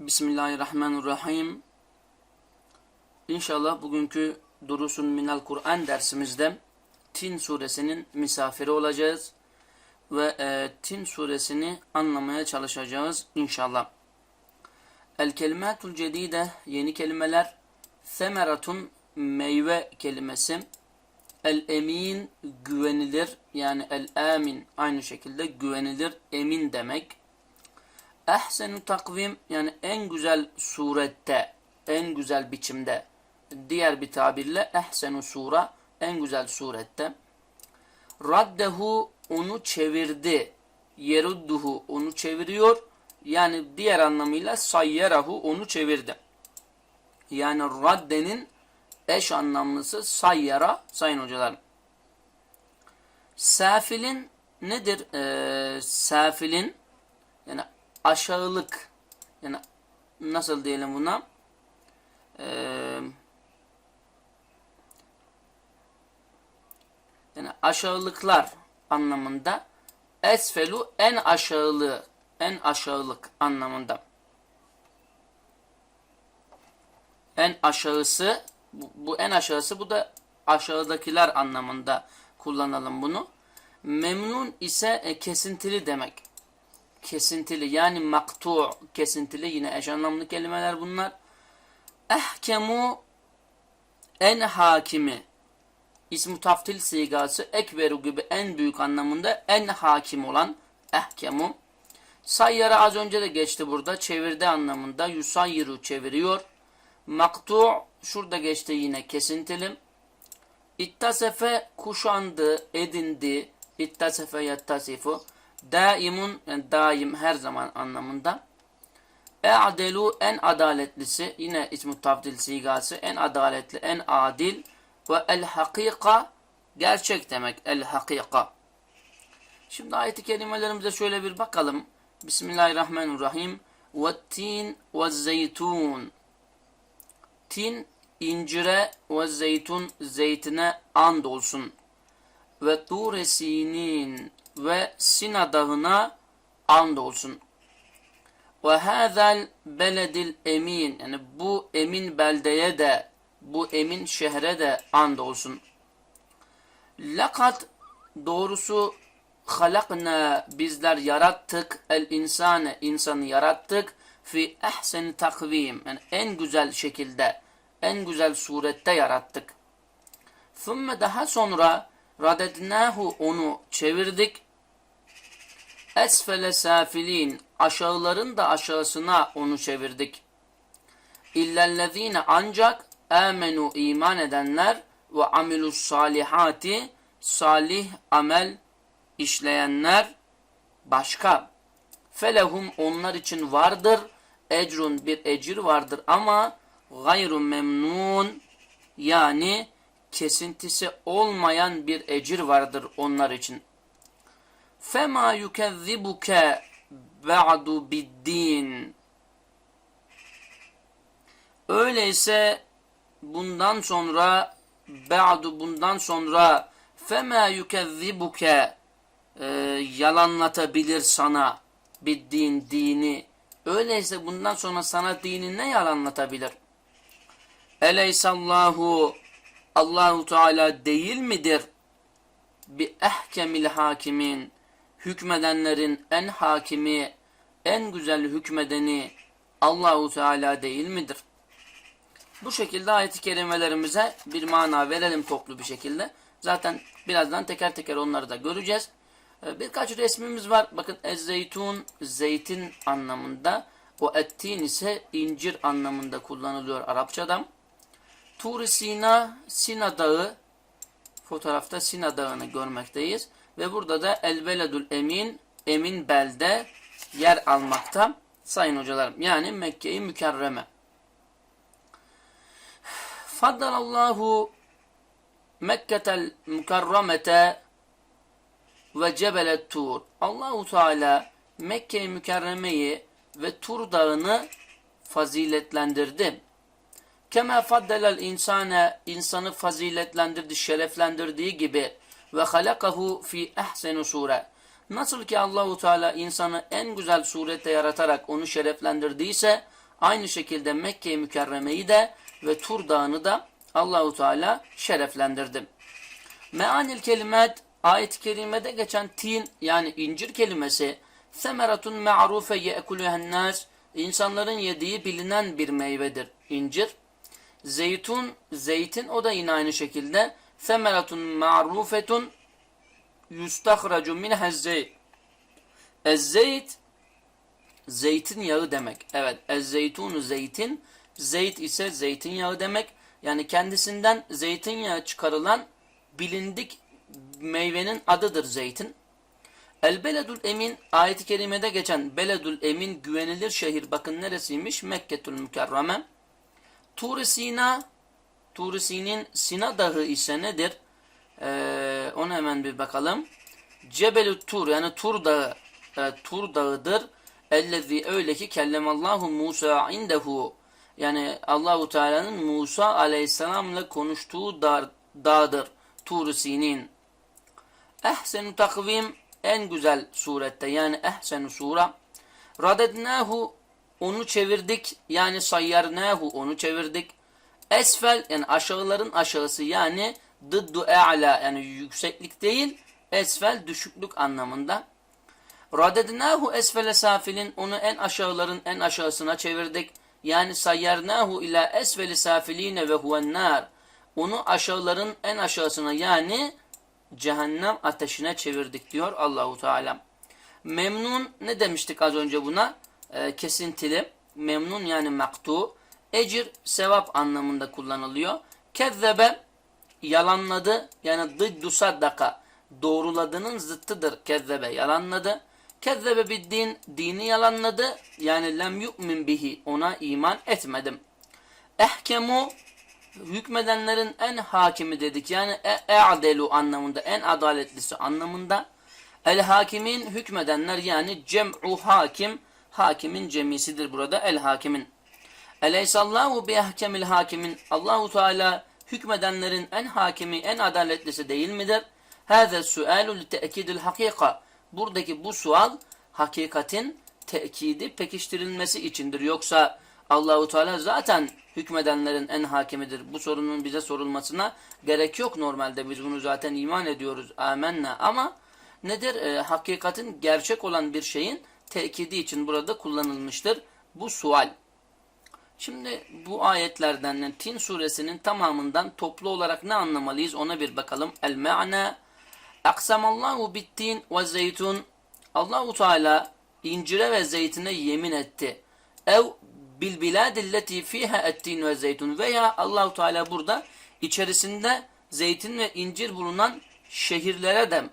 Bismillahirrahmanirrahim. İnşallah bugünkü Durusun Minal Kur'an dersimizde Tin suresinin misafiri olacağız. Ve e, Tin suresini anlamaya çalışacağız inşallah. El kelimatul cedide yeni kelimeler. Semeratun meyve kelimesi. El emin güvenilir yani el amin aynı şekilde güvenilir emin demek. Ehsenu takvim yani en güzel surette, en güzel biçimde. Diğer bir tabirle ehsenu sura en güzel surette. Raddehu onu çevirdi. Yerudduhu onu çeviriyor. Yani diğer anlamıyla sayyerahu onu çevirdi. Yani raddenin eş anlamlısı sayyara sayın hocalarım. Safilin nedir? Ee, safilin yani aşağılık yani nasıl diyelim buna ee, yani aşağılıklar anlamında esfelu en aşağılığı en aşağılık anlamında en aşağısı bu, bu en aşağısı bu da aşağıdakiler anlamında kullanalım bunu. Memnun ise e, kesintili demek. Kesintili yani maktu kesintili yine eş anlamlı kelimeler bunlar. Ehkemu en hakimi ismi taftil sigası ekberu gibi en büyük anlamında en hakim olan ehkemu. Sayyara az önce de geçti burada. Çevirdi anlamında. Yusayyiru çeviriyor. Maktu şurada geçti yine kesintili. İttasefe kuşandı, edindi. İttasefe yattasifu. Daimun yani daim her zaman anlamında. E'adelu en adaletlisi yine ismi tafdil sigası en adaletli en adil ve el hakika gerçek demek el hakika. Şimdi ayet-i kerimelerimize şöyle bir bakalım. Bismillahirrahmanirrahim. Ve tin ve zeytun. Tin incire ve zeytun zeytine and olsun. Ve tur ve Sina dağına and olsun. Ve hazel beledil emin yani bu emin beldeye de bu emin şehre de and olsun. Lakat doğrusu halakna bizler yarattık el insane insanı yarattık fi ehsen takvim yani en güzel şekilde en güzel surette yarattık. Thumme daha sonra radednahu onu çevirdik esfele safilin aşağıların da aşağısına onu çevirdik. İllellezine ancak amenu iman edenler ve amilus salihati salih amel işleyenler başka. Felehum onlar için vardır. Ecrun bir ecir vardır ama gayrun memnun yani kesintisi olmayan bir ecir vardır onlar için. Fema yukezzibuke ba'du biddin. Öyleyse bundan sonra ba'du bundan sonra fema yukezzibuke e, yalanlatabilir sana bildiğin dini. Öyleyse bundan sonra sana dini ne yalanlatabilir? Eleysallahu Allahu Teala değil midir? Bi ehkemil hakimin hükmedenlerin en hakimi, en güzel hükmedeni Allahu Teala değil midir? Bu şekilde ayet-i kerimelerimize bir mana verelim toplu bir şekilde. Zaten birazdan teker teker onları da göreceğiz. Ee, birkaç resmimiz var. Bakın ezzeytun zeytin anlamında. O ettin ise incir anlamında kullanılıyor Arapçada. tur Sina, Sina Dağı. Fotoğrafta Sina Dağı'nı görmekteyiz. Ve burada da El Emin, Emin belde yer almakta sayın hocalarım. Yani Mekke-i Mükerreme. Faddalallahu Mekketel Mükerremete ve Cebelet Tur. Allahu Teala Mekke-i Mükerreme'yi ve Tur Dağı'nı faziletlendirdi. Kema faddelel insane insanı faziletlendirdi, şereflendirdiği gibi ve halakahu fi ehsenu sure. Nasıl ki Allahu Teala insanı en güzel surette yaratarak onu şereflendirdiyse Aynı şekilde Mekke-i Mükerreme'yi de ve Tur Dağı'nı da Allahu Teala şereflendirdi. Meanil kelimet ayet-i kerimede geçen tin yani incir kelimesi semeratun ma'rufe ye'kuluhen nas insanların yediği bilinen bir meyvedir incir. Zeytun, zeytin o da yine aynı şekilde semeratun ma'rufetun yustakhracu minhez zeyt. Ez-zeyt zeytinyağı demek. Evet, ez-zeytunu zeytin, zeyt ise zeytinyağı demek. Yani kendisinden zeytinyağı çıkarılan bilindik meyvenin adıdır zeytin. El beledul emin ayet-i kerimede geçen beledul emin güvenilir şehir bakın neresiymiş? Mekketul mükerreme. Tur-i Sina Tur-i Sin'in Sina dağı ise nedir? Ee, onu hemen bir bakalım. Cebelü Tur yani Tur dağı e, Tur dağıdır. Ellezî öyle ki kellemallahu Musa indehu yani Allahu Teala'nın Musa aleyhisselamla konuştuğu dağ, dağdır. Tur-i Sinin. Ehsenu takvim en güzel surette yani ehsenu sura. Radednahu onu çevirdik yani sayyarnahu onu çevirdik. Esfel yani aşağıların aşağısı yani dıddu e'la yani yükseklik değil esfel düşüklük anlamında. Radednahu esfele safilin onu en aşağıların en aşağısına çevirdik. Yani sayyarnahu ila esfeli safiline ve huven nar. Onu aşağıların en aşağısına yani cehennem ateşine çevirdik diyor Allahu Teala. Memnun ne demiştik az önce buna? Ee, kesintili. Memnun yani maktu. Ecir sevap anlamında kullanılıyor. Kezzebe yalanladı yani dıddu saddaka doğruladığının zıttıdır kezzebe yalanladı. Kezzebe bir din dini yalanladı yani lem yu'min bihi ona iman etmedim. Ehkemu hükmedenlerin en hakimi dedik. Yani e'adelu anlamında, en adaletlisi anlamında. El hakimin hükmedenler yani cem'u hakim, hakimin cemisidir burada el hakimin. Eleysallahu bi ahkemil hakimin. Allahu Teala hükmedenlerin en hakimi, en adaletlisi değil midir? Hâze sualu li te'kidil hakika. Buradaki bu sual hakikatin tekidi pekiştirilmesi içindir. Yoksa Allahu Teala zaten hükmedenlerin en hakimidir. Bu sorunun bize sorulmasına gerek yok normalde. Biz bunu zaten iman ediyoruz. Amenna. Ama nedir? E, hakikatin gerçek olan bir şeyin tekidi için burada kullanılmıştır. Bu sual. Şimdi bu ayetlerden Tin suresinin tamamından toplu olarak ne anlamalıyız ona bir bakalım. El me'na aksamallahu bittin ve zeytun Allahu Teala incire ve zeytine yemin etti. Ev bil biladilleti fiha ettin ve zeytun veya Allahu Teala burada içerisinde zeytin ve incir bulunan şehirlere de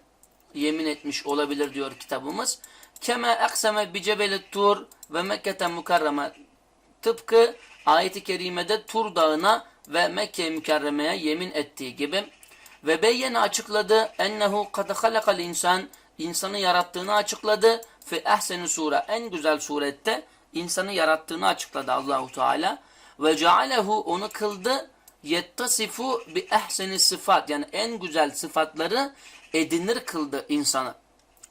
yemin etmiş olabilir diyor kitabımız. Kema aksame bi cebelit tur ve Mekke'te mukarreme tıpkı ayet-i kerimede Tur dağına ve Mekke mükerremeye yemin ettiği gibi. Ve beyyene açıkladı ennehu kad halakal insan insanı yarattığını açıkladı. Fi ehseni sure en güzel surette insanı yarattığını açıkladı Allahu Teala. Ve cealehu onu kıldı. Yettasifu bi ehseni sıfat yani en güzel sıfatları edinir kıldı insanı.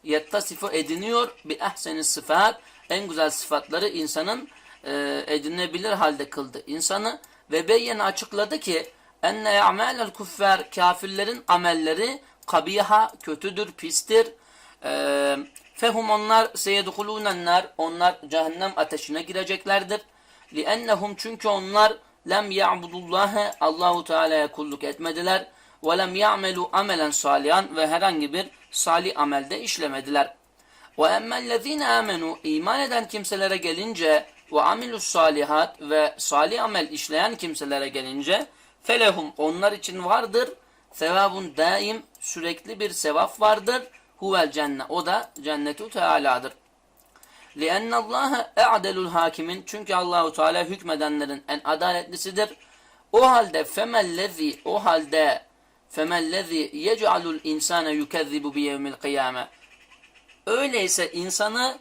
Yettasifu ediniyor bi ehseni sıfat en güzel sıfatları insanın e, edinebilir halde kıldı insanı ve beyyene açıkladı ki enne ya'melel kuffer kafirlerin amelleri kabiha kötüdür, pistir. E, fehum onlar seyedhulûnenler onlar cehennem ateşine gireceklerdir. Liennehum çünkü onlar lem ya'budullâhe Allahu Teala'ya kulluk etmediler ve lem ya'melu amelen salihan ve herhangi bir salih amelde işlemediler. Ve emmellezîne amenu iman eden kimselere gelince ve amilus salihat ve salih amel işleyen kimselere gelince felehum onlar için vardır sevabun daim sürekli bir sevap vardır huvel cennet o da cennetu teala'dır. لِأَنَّ اللّٰهَ اَعْدَلُ hakimin Çünkü Allahu Teala hükmedenlerin en adaletlisidir. O halde femellezi o halde femellezi yec'alul insane yukezzibu bi yevmil kıyame. Öyleyse insanı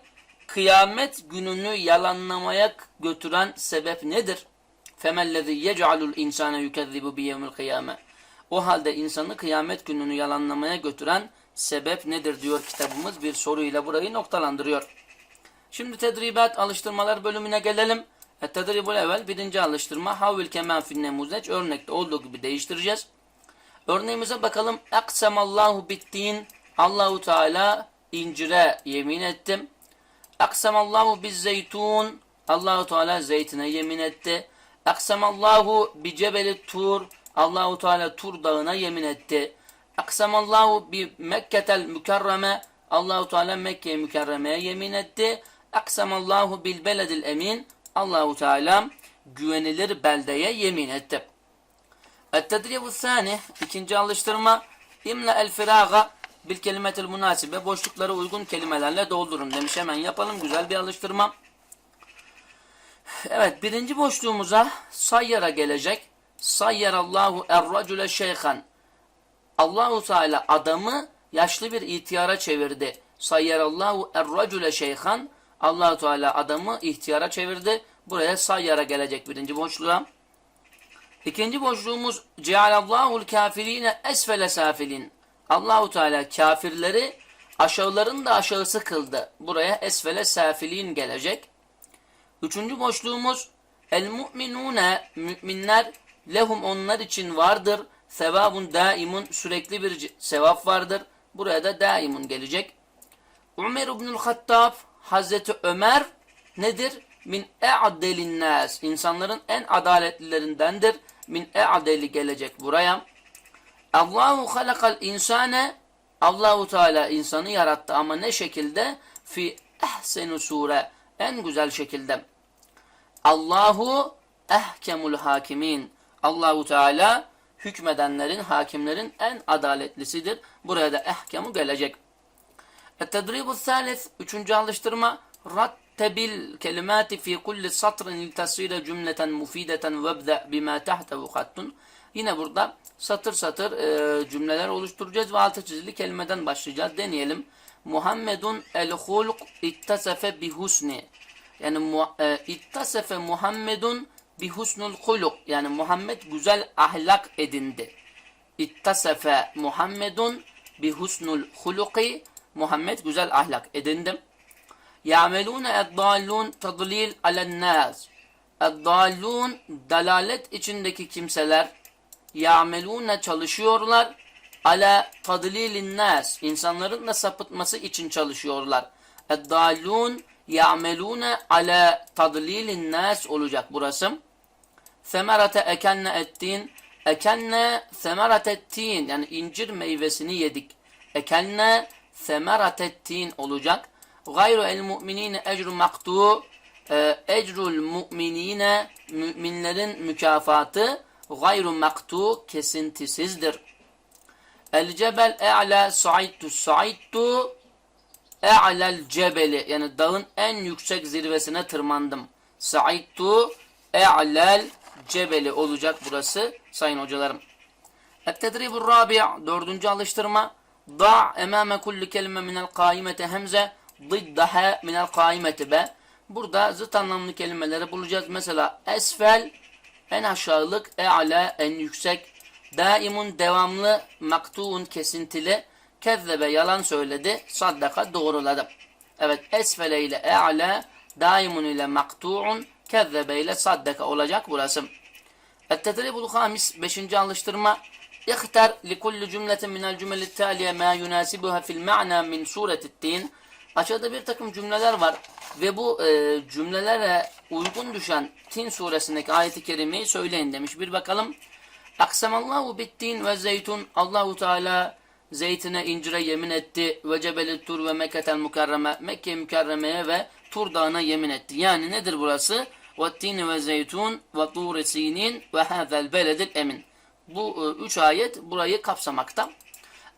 kıyamet gününü yalanlamaya götüren sebep nedir? Yec'alul insane yukezzibu bi yevmil kıyame. O halde insanı kıyamet gününü yalanlamaya götüren sebep nedir diyor kitabımız bir soruyla burayı noktalandırıyor. Şimdi tedribat alıştırmalar bölümüne gelelim. Et-tedribul evvel birinci alıştırma havil kemen fin nemuzeç örnekte olduğu gibi değiştireceğiz. Örneğimize bakalım. Aksemallahu bittin. Allahu Teala incire yemin ettim. Aksemallahu biz zeytun. Allahu Teala zeytine yemin etti. Aksemallahu bi cebeli tur. Allahu Teala Tur dağına yemin etti. Aksemallahu bi Mekketel mükerreme. Allahu Teala Mekke mükerremeye yemin etti. Aksemallahu bil beledil emin. Allahu Teala güvenilir beldeye yemin etti. Et-tedribu sani ikinci alıştırma imla el firaga bil kelimetil münasibe boşlukları uygun kelimelerle doldurun demiş. Hemen yapalım güzel bir alıştırma. Evet birinci boşluğumuza sayyara gelecek. Sayyarallahu er-racule şeyhan. Allahu Teala adamı yaşlı bir ihtiyara çevirdi. Sayyarallahu er-racule şeyhan. Allahu Teala adamı ihtiyara çevirdi. Buraya sayyara gelecek birinci boşluğa. İkinci boşluğumuz cealallahu'l kafirine esfele safilin. Allahu Teala kafirleri aşağıların da aşağısı kıldı. Buraya esfele safilin gelecek. Üçüncü boşluğumuz el mu'minune müminler lehum onlar için vardır. Sevabun daimun sürekli bir sevap vardır. Buraya da daimun gelecek. Ömer ibnül Hattab Hazreti Ömer nedir? Min e'adelin nas. İnsanların en adaletlilerindendir. Min e'adeli gelecek buraya. Allahu halakal insane Allahu Teala insanı yarattı ama ne şekilde? Fi ehsenu sure. En güzel şekilde. Allahu ehkemul hakimin. Allahu Teala hükmedenlerin, hakimlerin en adaletlisidir. Buraya da ehkemu gelecek. Et-tedribu thalith, üçüncü alıştırma. Rattebil kelimati fi kulli satrin iltasire cümleten mufideten vebde bima tahtevu hattun. Yine burada satır satır e, cümleler oluşturacağız ve altı çizili kelimeden başlayacağız. Deneyelim. Muhammedun el-hulk ittasefe bihusni. Yani mu, e, ittasefe Muhammedun bihusnul huluk. Yani Muhammed güzel ahlak edindi. İttasefe Muhammedun bihusnul huluki. Muhammed güzel ahlak edindim. Ya'melûne eddâllûn tadlil alennâs. Eddâllûn dalalet içindeki kimseler ya'melûne çalışıyorlar ala tadlilin nas. İnsanların da sapıtması için çalışıyorlar. Eddâllûn ya'melûne ala tadlilin nas olacak burası. Semerate ekenne ettin. Ekenne semerate ettin. Yani incir meyvesini yedik. Ekenne semerate ettin olacak. Gayru el mu'minine ecru maktu. Ecrul mu'minine müminlerin mükafatı gayru maktu kesintisizdir. El cebel e'la sa'idtu sa'idtu e'lel cebeli yani dağın en yüksek zirvesine tırmandım. Sa'idtu e'lel cebeli olacak burası sayın hocalarım. Et-tedribur rabi' dördüncü alıştırma. Da' emame kulli kelime minel kaimete hemze diddahe minel kaimete be. Burada zıt anlamlı kelimeleri bulacağız. Mesela esfel en aşağılık, e'ala en yüksek, daimun devamlı, maktuun kesintili, kezzebe yalan söyledi, saddaka doğruladı. Evet esfele ile e'ala, daimun ile maktuun, kezzebe ile saddaka olacak burası. Et-tedribul hamis, beşinci alıştırma. İhtar li kulli cümletin minel cümeli taliye ma yunasibuha fil ma'na min suretid-din. Aşağıda bir takım cümleler var ve bu e, cümlelere uygun düşen Tin suresindeki ayeti kerimeyi söyleyin demiş. Bir bakalım. Aksemallahu bittin ve zeytun. Allahu Teala zeytine incire yemin etti. Ve cebeli tur ve Mekketel mukarreme. Mekke mükerremeye ve Tur dağına yemin etti. Yani nedir burası? Ve tin ve zeytun ve tur sinin ve hazel beledil emin. Bu e, üç ayet burayı kapsamakta.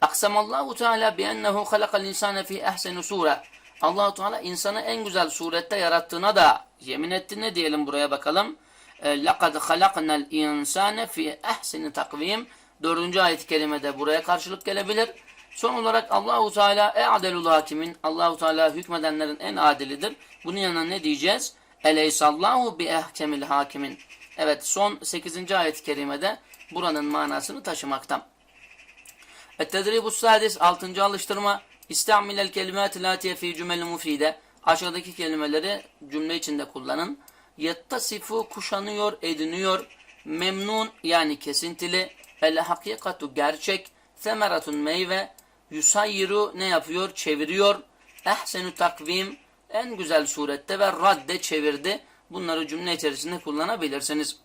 Aksemallahu Teala bi ennehu halakal insane fi ehseni sure. Allahu Teala insanı en güzel surette yarattığına da yemin etti. Ne diyelim buraya bakalım. لَقَدْ خَلَقْنَا الْاِنْسَانَ فِي اَحْسِنِ takvim. Dördüncü ayet-i kerimede buraya karşılık gelebilir. Son olarak Allahu Teala e'adelul hakimin. Allahu Teala hükmedenlerin en adilidir. Bunun yanına ne diyeceğiz? Eleysallahu bi ehkemil hakimin. Evet son 8. ayet-i kerimede buranın manasını taşımakta. Et-tedribu sadis 6. alıştırma İstamilel kelimat latiye fi cümle mufide. Aşağıdaki kelimeleri cümle içinde kullanın. Yettasifu kuşanıyor, ediniyor. Memnun yani kesintili. El hakikatu gerçek. Semeratun meyve. Yusayyiru ne yapıyor? Çeviriyor. Ehsenu takvim en güzel surette ve radde çevirdi. Bunları cümle içerisinde kullanabilirsiniz.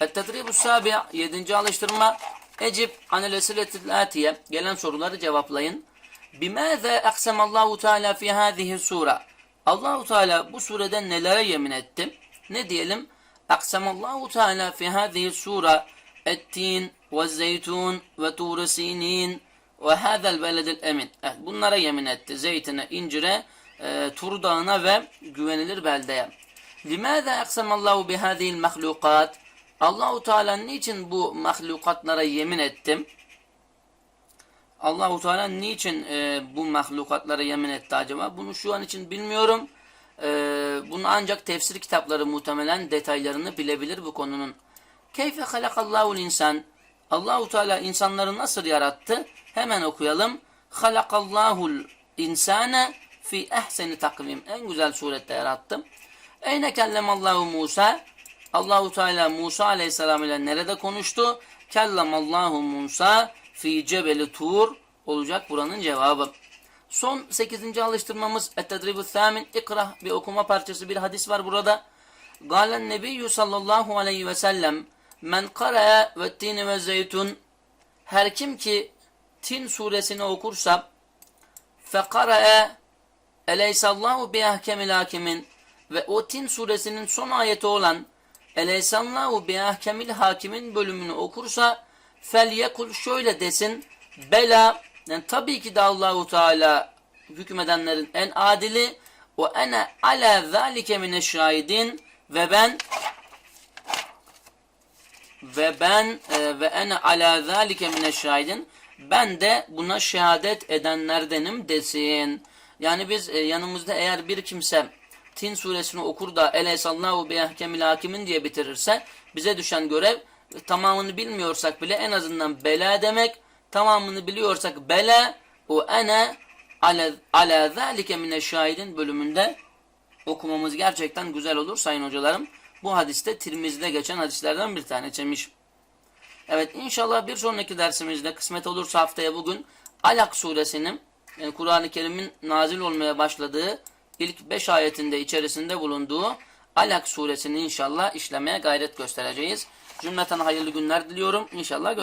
Et-tedribu sabi' 7. alıştırma. Ecib anil esiletil atiye. Gelen soruları cevaplayın. Bimâze eksemallahu teâlâ fi hâzihi sure. Allahu Teala bu surede nelere yemin etti? Ne diyelim? Eksemallahu Teala fi hâzihi sure ettin ve zeytun ve tur sinin ve hâzel beledil emin. Evet, bunlara yemin etti. Zeytine, incire, e, Tur Dağı'na ve güvenilir beldeye. Limâze eksemallahu bihâzihil mahlukat? Allahu Teala niçin bu mahlukatlara yemin ettim? Allahu Teala niçin e, bu mahlukatlara yemin etti acaba? Bunu şu an için bilmiyorum. E, bunu ancak tefsir kitapları muhtemelen detaylarını bilebilir bu konunun. Keyfe halakallahu insan? Allahu Teala insanları nasıl yarattı? Hemen okuyalım. Halakallahul insane fi ehseni takvim. En güzel surette yarattım. Eyne kellemallahu Musa? Allahu Teala Musa aleyhisselam ile nerede konuştu? Kellemallahu Musa fi cebeli tur olacak buranın cevabı. Son 8. alıştırmamız Et-Tedribu Thamin İkrah bir okuma parçası bir hadis var burada. Galen Nebiyyü sallallahu aleyhi ve sellem Men kara'e ve tini ve zeytun Her kim ki Tin suresini okursa fekara'e eleysallahu bi ahkemil hakimin ve o Tin suresinin son ayeti olan eleysallahu bi ahkemil hakimin bölümünü okursa fel yekul şöyle desin bela yani tabii ki de Allahu Teala hükmedenlerin en adili ve ene ala zalike mineşşahidin ve ben ve ben e, ve ene ala zalike mineşşahidin ben de buna şehadet edenlerdenim desin. Yani biz e, yanımızda eğer bir kimse Tin suresini okur da Eleysallahu bi ahkemil hakimin diye bitirirse bize düşen görev tamamını bilmiyorsak bile en azından bela demek tamamını biliyorsak bela o ene ala, ala zalike mineşşahidin bölümünde okumamız gerçekten güzel olur sayın hocalarım. Bu hadiste Tirmizi'de geçen hadislerden bir taneymiş. Evet inşallah bir sonraki dersimizde kısmet olursa haftaya bugün Alak suresinin yani Kur'an-ı Kerim'in nazil olmaya başladığı ilk 5 ayetinde içerisinde bulunduğu Alak suresini inşallah işlemeye gayret göstereceğiz. Cümleten hayırlı günler diliyorum. İnşallah görüşürüz.